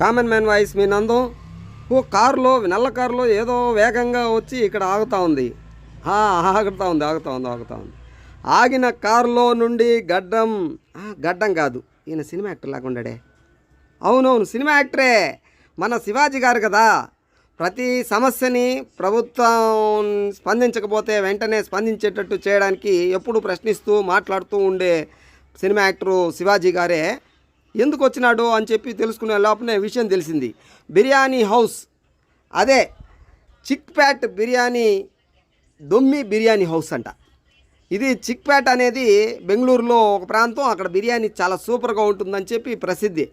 Common man voice మీ నందం. ఓ కారులో నల్ల కారులో ఏదో వేగంగా వచ్చి ఇక్కడ ఆగుతా ఉంది. ఆగుతూ ఉంది ఆగుతూ ఉంది ఆగుతూ ఉంది. ఆగిన కారులో నుండి గడ్డం గడ్డం కాదు ఈయన సినిమా యాక్టర్ లాగా అవునవును సినిమా యాక్టరే. మన శివాజీ గారు కదా. ప్రతి సమస్యని ప్రభుత్వం స్పందించకపోతే వెంటనే స్పందించేటట్టు చేయడానికి ఎప్పుడు ప్రశ్నిస్తూ మాట్లాడుతూ ఉండే సినిమా యాక్టరు శివాజీ గారే. ఎందుకు వచ్చినాడు అని చెప్పి తెలుసుకునే లోపలనే విషయం తెలిసింది. బిర్యానీ హౌస్. అదే చిక్పేట్ బిర్యానీ దొమ్మి బిర్యానీ హౌస్ అంట. ఇది చిక్పేట్ అనేది బెంగళూరులో ఒక ప్రాంతం. అక్కడ బిర్యానీ చాలా సూపర్గా ఉంటుందని చెప్పి ప్రసిద్ధి.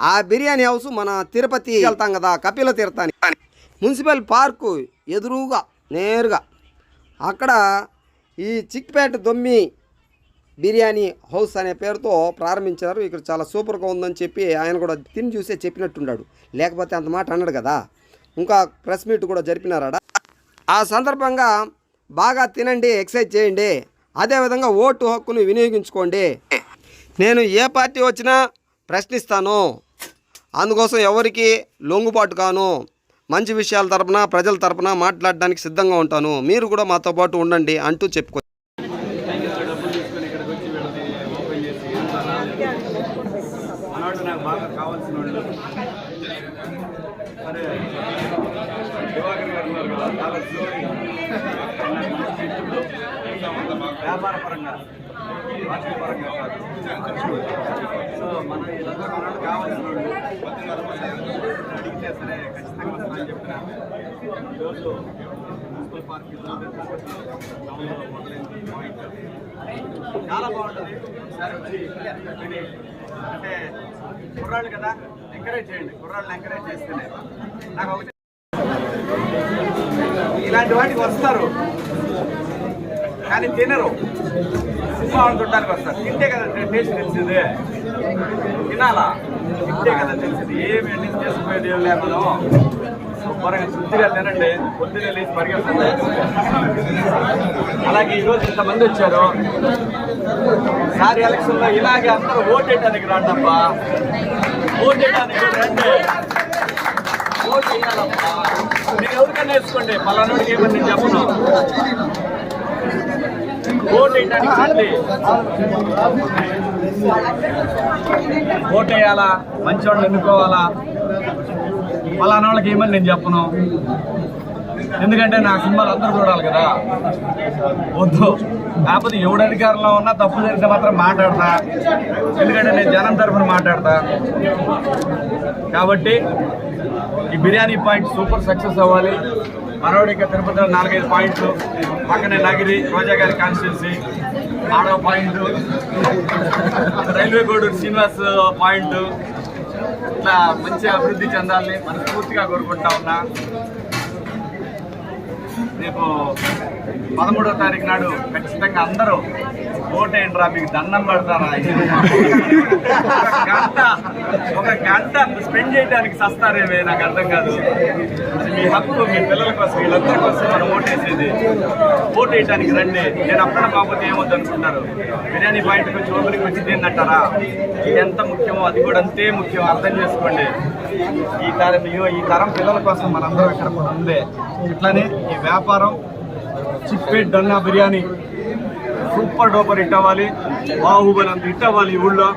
ఆ బిర్యానీ హౌస్ మన తిరుపతి వెళ్తాం కదా కపిల తీర్థానికి. మున్సిపల్ పార్కు ఎదురుగా నేరుగా. అక్కడ ఈ చిక్పేట దొమ్మి బిర్యానీ హౌస్ అనే పేరుతో ప్రారంభించారు. ఇక్కడ చాలా సూపర్గా ఉందని చెప్పి ఆయన కూడా తిని చూసే చెప్పినట్టున్నాడు లేకపోతే అంత మాట అన్నాడు కదా. ఇంకా ప్రెస్ మీట్ కూడా జరిపినారాడ ఆ సందర్భంగా బాగా తినండి ఎక్సర్సైజ్ చేయండి. అదేవిధంగా ఓటు హక్కును వినియోగించుకోండి. నేను ఏ పార్టీ వచ్చినా ప్రశ్నిస్తాను. అందుకోసం ఎవరికి లొంగుబాటు కాను. మంచి విషయాల తరపున ప్రజల తరపున మాట్లాడడానికి సిద్ధంగా ఉంటాను. మీరు కూడా మాతో పాటు ఉండండి అంటూ చెప్పుకో డబ్బులు తీసుకొని ఇక్కడికి వచ్చి వీళ్ళది ఓపెన్ చేసి మనవాడు నాకు బాగా కావాల్సిన వాళ్ళు అరే దివాకర్ గారు ఉన్నారు కదా చాలా వ్యాపార పరంగా రాజకీయ పరంగా కాదు. సో మన వీళ్ళందరూ కావాల్సిన వాళ్ళు అడిగితే సరే ఖచ్చితంగా వస్తానని చెప్పిన. ఈరోజు మున్సిపల్ పార్క్ మొదలైంది పాయింట్. చాలా బాగుంటుంది. ఒకసారి వచ్చి అంటే కుర్రాళ్ళు కదా ఎంకరేజ్ చేయండి. కుర్రాళ్ళని ఎంకరేజ్ చేస్తేనే నాకు ఇలాంటి వాటికి వస్తారు. కానీ తినరు. సినిమా చూడడానికి వస్తారు. తింటే కదా టేస్ట్ తెలిసింది. తినాలా? తింటే కదా తెలిసింది. ఏమి అన్ని చేసిపోయేది ఏం లేదు మనం శుభ్రంగా శుద్ధిగా తినండి. పొద్దున్నే లేచి పరిగెత్తండి. అలాగే ఈరోజు ఇంతమంది వచ్చారు. సారి ఎలక్షన్లో ఇలాగే అందరూ ఓటేయడానికి రాండప్పా ఓటేయడానికి రండి. ఓటు వేయాలప్పా మీరు ఎవరికైనా నేర్చుకోండి పలానాడికి ఏమని నేను చెప్పను ఓటు వేయడానికి రండి. ఓటు వేయాలా? మంచి వాళ్ళు ఎన్నుకోవాలా? పలానా వాళ్ళకి ఏమని నేను చెప్పను. ఎందుకంటే నా సినిమాలు అందరూ చూడాలి కదా. వద్దు. కాకపోతే ఎవడు అధికారంలో ఉన్నా తప్పు జరిగితే మాత్రం మాట్లాడతా. ఎందుకంటే నేను జనం తరఫున మాట్లాడతా. కాబట్టి ఈ బిర్యానీ పాయింట్ సూపర్ సక్సెస్ అవ్వాలి. మనోడి ఇంకా తిరుపతిలో నాలుగైదు పాయింట్లు. పక్కనే నగిరి రోజా గారి constituency. ఆడవ point. Railway Koduru Srinivas point. ఇట్లా మంచి అభివృద్ధి చెందాలని మనస్ఫూర్తిగా కోరుకుంటా ఉన్నా. 那个 పదమూడో తారీఖు నాడు ఖచ్చితంగా అందరూ ఓటేయండిరా మీకు దండం పెడతారా? ఒక గంట ఒక గంట స్పెండ్ చేయడానికి సస్తారేమే నాకు అర్థం కాదు. మీ హక్కు మీ పిల్లల కోసం వీళ్ళందరి కోసం మనం ఓటేసేది ఓటు వేయడానికి రండి. నేను అప్పుడు కాకపోతే ఏమొద్దు అనుకుంటారు బిర్యానీ పాయింట్కి వచ్చి ఓపెనింగ్ వచ్చి తిందంటారా ఎంత ముఖ్యమో అది కూడా అంతే ముఖ్యం అర్థం చేసుకోండి. ఈ తరం ఈ తరం పిల్లల కోసం మనందరం ఇక్కడ ఉందే ఇట్లానే ఈ వ్యాపారం చిక్పేట్ డన్నా బిర్యానీ. సూపర్ డూపర్ ఇట్టవాలి. అవ్వాలి బాహుబలి అంత హిట్ ఈ ఊళ్ళో.